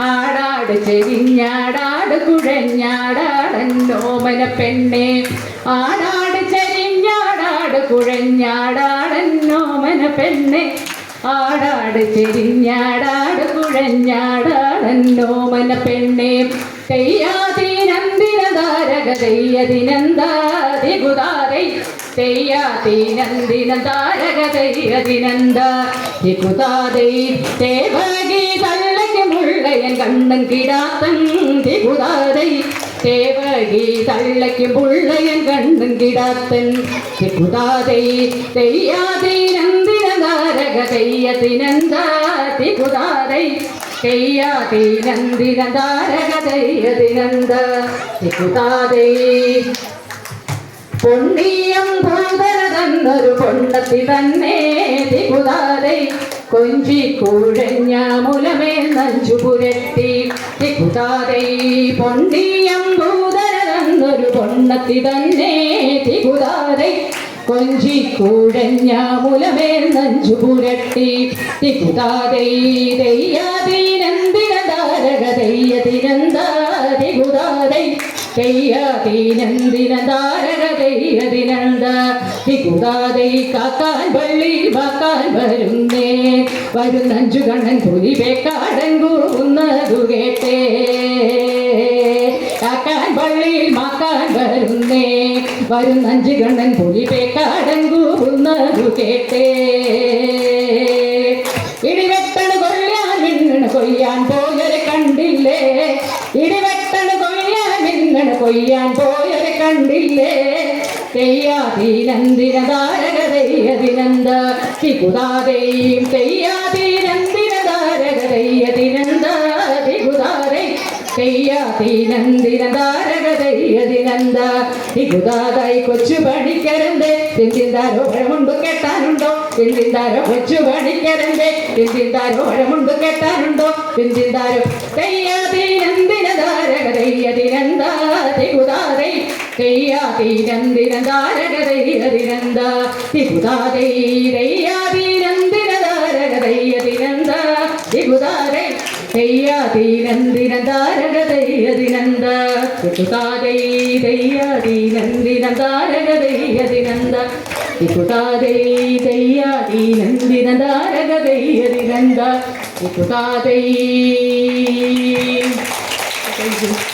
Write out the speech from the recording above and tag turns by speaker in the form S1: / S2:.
S1: ആടാട് ചെരിഞ്ഞാടാട് കുഴഞ്ഞാടാടന്നോമന പെണ്ണെ. ആടാട് ചെരിഞ്ഞാടാട് കുഴഞ്ഞാടാടന്നോമന പെണ്ണെ. ആടാട് ചെരിഞ്ഞാടാട് കുഴഞ്ഞാടാടന്നോമന പെണ്ണെ. തെയ്യാതീനന്ദിന താരക തെയ്യതിനന്ദാതി കുതാരൈ തെയ്യാതീനന്ദിന താരക തെയ്യതിനന്ദ തികുതാതൈ തേവകി തള്ളക്ക് മുള്ളയൻ കണ്ണൻ കിടാത്തൻ. തികുതാതൈ തേവകി തള്ളയ്ക്ക് പുള്ളയൻ കണ്ണൻ കിടാത്തൻ തികുതാതൈ തെയ്യാതീനന്ദിന താരക തെയ്യതിനന്ദ பொன்னியம் തെയ്യാതീനന്ദിന താരക തെയ്യതിനന്ദ தன்னே പൊണ്ണിയം കൊഞ്ചി കൂഴഞ്ഞ മുലമേ നഞ്ചു പുരട്ടി. തികുതാതെ പൊണ്ടിയം ഭൂതരന്നൊരു പൊണ്ണത്തി തന്നെ. തികുതാതെ കൊഞ്ചി കൂഴഞ്ഞ മുലമേ നഞ്ചു പുരട്ടി. തികുതാതെ ദയ്യാതീനന്ദിന താരക ദയ്യതിനന്ദ തികുതാതെ തെയ്യാതീനന്ദിന തെയ്യതിനന്ദ തികുതാതെ കാക്കാൻ പള്ളി വാക്കാൻ വരുന്നേ വരുന്നഞ്ചു കണ്ണൻ പുലി പേക്കാടൻ കൂന്നതു കേട്ടേ കാക്കാൻ പള്ളിയിൽ മാക്കാൻ വരുന്നേ വരുന്നഞ്ചു കണ്ണൻ പുലി പേക്കാടൻ കൂന്നതു കേട്ടേ ഇടിവെട്ടണ് കൊല്ലാൻ മിന്നണ് കൊയ്യാൻ പോയരെ കണ്ടില്ലേ ഇടിവെട്ടണ് കൊയ്യാൻ മിന്നണ് കൊയ്യാൻ പോയരെ കണ്ടില്ലേ തെയ്യാതീനന്ദിന താരക തെയ്യതിനന്ദ തികുതാതെയും കൊച്ചു പണിക്കരന്റെ തിന്തിന്താരോഹമുണ്ട് കെട്ടാനുണ്ടോ? എന്തിന്താരോ കൊച്ചു പണിക്കരന്റെ തിന്തിന്താരോഹമുണ്ട് കെട്ടാനുണ്ടോ? എന്തിന്താരോ തെയ്യാതീനന്ദിന തെയ്യാതീനന്ദിന താരക തെയ്യതിനന്ദ തികുതാതെ തെയ്യാതീനന്ദിന താരക തെയ്യതിനന്ദ തികുതാതെ തെയ്യാതീനന്ദിന